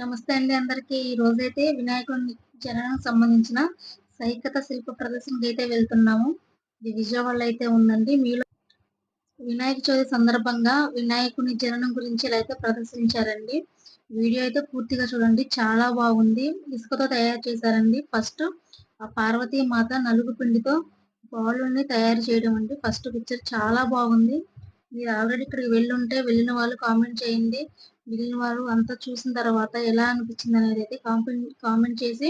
నమస్తే అండి అందరికి. ఈ రోజైతే వినాయకుడి జననం సంబంధించిన సైకత శిల్ప ప్రదర్శనకి అయితే వెళ్తున్నాము. ఇది విజయవాడలో అయితే ఉందండి. మీలో వినాయక చవితి సందర్భంగా వినాయకుని జననం గురించి ఇలా అయితే ప్రదర్శించారండి. వీడియో అయితే పూర్తిగా చూడండి. చాలా బాగుంది. ఇసుకతో తయారు చేశారండి. ఫస్ట్ ఆ పార్వతీ మాత నలుగు పిండితో బాలుని తయారు చేయడం అండి. ఫస్ట్ పిక్చర్ చాలా బాగుంది. మీరు ఆల్రెడీ ఇక్కడికి వెళ్ళుంటే వెళ్ళిన వాళ్ళు కామెంట్ చేయండి. మిగిలిన వారు అంతా చూసిన తర్వాత ఎలా అనిపించింది అనేది అయితే కామెంట్ కామెంట్ చేసి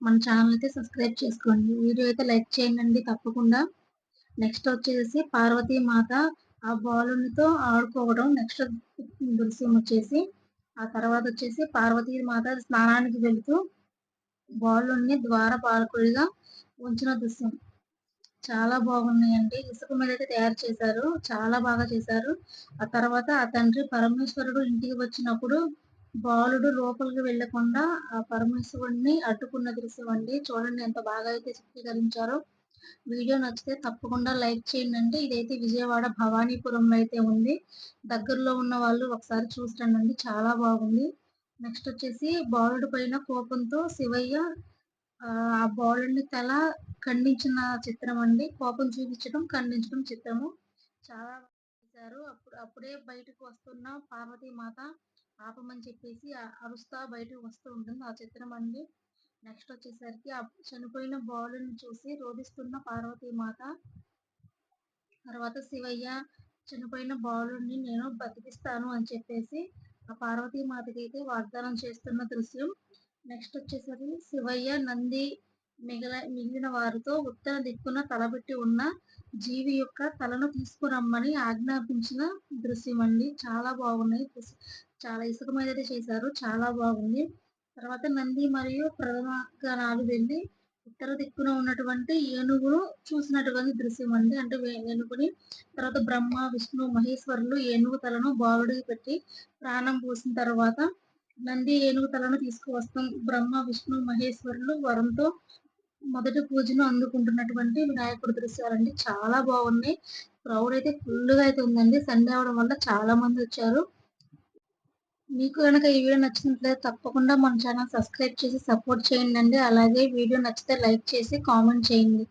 మన ఛానల్ అయితే సబ్స్క్రైబ్ చేసుకోండి. వీడియో అయితే లైక్ చేయండి తప్పకుండా. నెక్స్ట్ వచ్చేసి పార్వతీ మాత ఆ బాలునితో ఆడుకోవడం. నెక్స్ట్ దృశ్యం వచ్చేసి ఆ తర్వాత వచ్చేసి పార్వతీ మాత స్నానానికి వెళుతూ బాలుని ద్వార పాలకుడిగా ఉంచిన దృశ్యం. చాలా బాగున్నాయండి. ఇసుక మీద అయితే తయారు చేశారు. చాలా బాగా చేశారు. ఆ తర్వాత ఆ తండ్రి పరమేశ్వరుడు ఇంటికి వచ్చినప్పుడు బాలుడు లోపలికి వెళ్ళకుండా ఆ పరమేశ్వరుడిని అడ్డుకున్న దృశ్యం అండి. చూడండి ఎంత బాగా అయితే చిత్రీకరించారో. వీడియో నచ్చితే తప్పకుండా లైక్ చేయండి. ఇదైతే విజయవాడ భవానీపురంలో అయితే ఉంది. దగ్గరలో ఉన్న వాళ్ళు ఒకసారి చూసిరండి చాలా బాగుంది. నెక్స్ట్ వచ్చేసి బాలుడు పైన కోపంతో శివయ్య ఆ బాలుడిని తల ఖండించిన చిత్రం అండి. కోపం చూపించడం ఖండించడం చిత్రము. చాలా చేశారు. అప్పుడు అప్పుడే బయటకు వస్తున్న పార్వతీ మాత ఆపమని చెప్పేసి అరుస్తా బయటకు వస్తూ ఉంటుంది. ఆ చిత్రం అండి. నెక్స్ట్ వచ్చేసరికి ఆ చనిపోయిన బాలుని చూసి రోధిస్తున్న పార్వతీ మాత తర్వాత శివయ్య చనిపోయిన బాలుని నేను బతికిస్తాను అని చెప్పేసి ఆ పార్వతీ మాతకి అయితే వాగ్దానం చేస్తున్న దృశ్యం. నెక్స్ట్ వచ్చేసరి శివయ్య నంది మిగిల మిగిలిన వారితో ఉత్తర దిక్కున తలబెట్టి ఉన్న జీవి యొక్క తలను తీసుకురమ్మని ఆజ్ఞాపించిన దృశ్యం అండి చాలా బాగున్నాయి. చాలా ఇసుకమైతే చేశారు. చాలా బాగుంది. తర్వాత నంది మరియు ప్రథమ గణాలు వెళ్ళి ఉత్తర దిక్కున ఉన్నటువంటి ఏనుగును చూసినటువంటి దృశ్యం అండి అంటే ఏనుగుని తర్వాత బ్రహ్మ విష్ణు మహేశ్వరులు ఏనుగు తలను బావుడికి పెట్టి ప్రాణం పోసిన తర్వాత నంది ఏనుగు తలను తీసుకువస్తాం. బ్రహ్మ విష్ణు మహేశ్వరులు వరంతో మొదటి పూజను అందుకుంటున్నటువంటి వినాయకుడి దృశ్యాలండి. చాలా బాగున్నాయి. క్రౌడ్ అయితే ఫుల్గా అయితే ఉందండి. సండే అవడం వల్ల చాలా మంది వచ్చారు. మీకు కనుక ఈ వీడియో నచ్చినట్లయితే తప్పకుండా మన ఛానల్ సబ్స్క్రైబ్ చేసి సపోర్ట్ చేయండి అలాగే వీడియో నచ్చితే లైక్ చేసి కామెంట్ చేయండి.